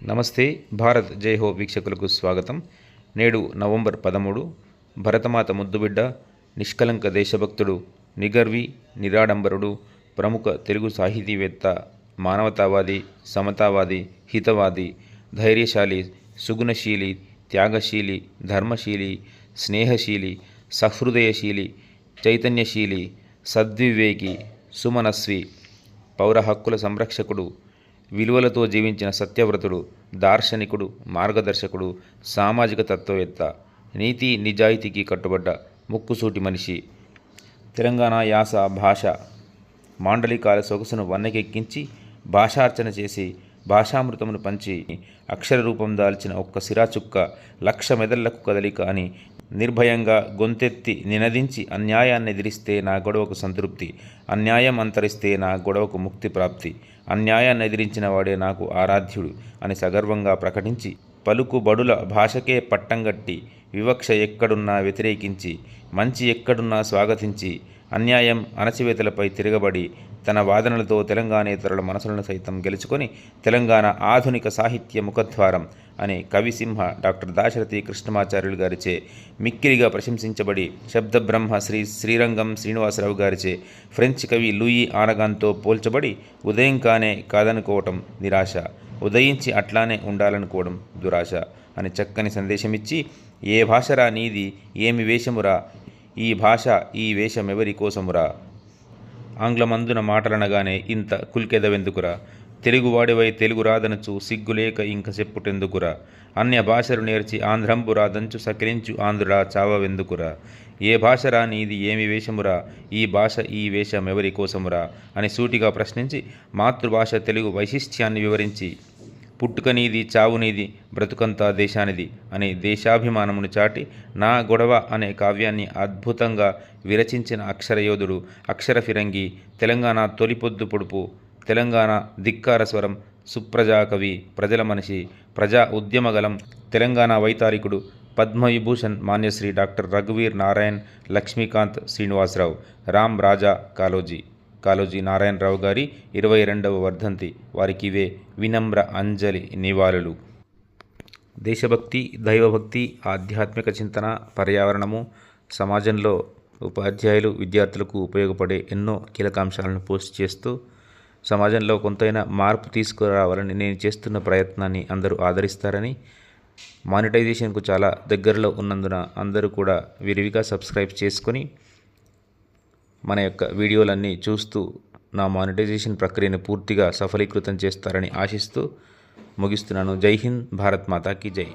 నమస్తే భారత్ జై హో వీక్షకులకు స్వాగతం. నేడు నవంబర్ పదమూడు భరతమాత ముద్దుబిడ్డ నిష్కలంక దేశభక్తుడు నిగర్వి నిరాడంబరుడు ప్రముఖ తెలుగు సాహితీవేత్త మానవతావాది సమతావాది హితవాది ధైర్యశాలి సుగుణశీలి త్యాగశీలి ధర్మశీలి స్నేహశీలి సహృదయశీలి చైతన్యశీలి సద్వివేకి సుమనస్వి పౌర హక్కుల సంరక్షకుడు విలువలతో జీవించిన సత్యవ్రతుడు దార్శనికుడు మార్గదర్శకుడు సామాజిక తత్వవేత్త నీతి నిజాయితీకి కట్టుబడ్డ ముక్కుసూటి మనిషి. తెలంగాణ యాస భాష మాండలికాల సొగసును వన్నెకెక్కించి భాషార్చన చేసి భాషామృతమును పంచి అక్షర రూపం దాల్చిన ఒక్క సిరాచుక్క లక్ష మెదళ్ళకు కదలిక అని నిర్భయంగా గొంతెత్తి నినదించి అన్యాయాన్ని ఎదిరిస్తే నా గొడవకు సంతృప్తి అన్యాయం అంతరిస్తే నా గొడవకు ముక్తి ప్రాప్తి అన్యాయాన్ని ఎదిరించిన వాడే నాకు ఆరాధ్యుడు అని సగర్వంగా ప్రకటించి పలుకుబడుల భాషకే పట్టంగట్టి వివక్ష ఎక్కడున్నా వ్యతిరేకించి మంచి ఎక్కడున్నా స్వాగతించి అన్యాయం అణచివేతలపై తిరగబడి తన వాదనలతో తెలంగాణేతరుల మనసులను సైతం గెలుచుకొని తెలంగాణ ఆధునిక సాహిత్య ముఖద్వారం అనే కవిసింహ డాక్టర్ దాశరథి కృష్ణమాచార్యులు గారిచే మిక్కిరిగా ప్రశంసించబడి శబ్దబ్రహ్మ శ్రీ శ్రీరంగం శ్రీనివాసరావు గారిచే ఫ్రెంచ్ కవి లూయి ఆనగాన్తో పోల్చబడి ఉదయం కానే కాదనుకోవటం నిరాశ ఉదయించి అట్లానే ఉండాలనుకోవడం దురాశ అని చక్కని సందేశమిచ్చి ఏ భాషరా నీది? ఏమి వేషమురా? ఈ భాష ఈ వేషమెవరి కోసమురా? ఆంగ్లమందున మాటలనగానే ఇంత కుల్కెదవెందుకురా? తెలుగువాడివై తెలుగు రాదనచు సిగ్గులేక ఇంక చెప్పుటెందుకురా? అన్య భాషలు నేర్చి ఆంధ్రంబు రాదంచు సకరించు ఆంధ్రురా చావవెందుకురా? ఏ భాష రాని ఇది ఏమి వేషమురా? ఈ భాష ఈ వేషం ఎవరి కోసమురా? అని సూటిగా ప్రశ్నించి మాతృభాష తెలుగు వైశిష్ట్యాన్ని వివరించి పుట్టుక నీది చావు నీది బ్రతుకంతా దేశానిది అనే దేశాభిమానమును చాటి నా గొడవ అనే కావ్యాన్ని అద్భుతంగా విరచించిన అక్షరయోధుడు అక్షర ఫిరంగి తెలంగాణ తొలిపొద్దు పొడుపు తెలంగాణ ధిక్కార స్వరం సుప్రజా కవి ప్రజల మనిషి ప్రజా ఉద్యమగలం తెలంగాణ వైతారికుడు పద్మవిభూషణ్ మాన్యశ్రీ డాక్టర్ రఘువీర్ నారాయణ్ లక్ష్మీకాంత్ శ్రీనివాసరావు రామ్ రాజా కాలోజీ. కాలోజీ నారాయణరావు గారి ఇరవై రెండవ వర్ధంతి. వారికి ఇవే వినమ్ర అంజలి నివాళులు. దేశభక్తి దైవభక్తి ఆధ్యాత్మిక చింతన పర్యావరణము సమాజంలో ఉపాధ్యాయులు విద్యార్థులకు ఉపయోగపడే ఎన్నో కీలక అంశాలను పోస్ట్ చేస్తూ సమాజంలో కొంతైనా మార్పు తీసుకురావాలని నేను చేస్తున్న ప్రయత్నాన్ని అందరూ ఆదరిస్తారని మానిటైజేషన్కు చాలా దగ్గరలో ఉన్నందున అందరూ కూడా విరివిగా సబ్స్క్రైబ్ చేసుకొని మన యొక్క వీడియోలన్నీ చూస్తూ నా మానిటైజేషన్ ప్రక్రియను పూర్తిగా సఫలీకృతం చేస్తారని ఆశిస్తూ ముగిస్తున్నాను. జై హింద్ భారత్ మాతాకి జై.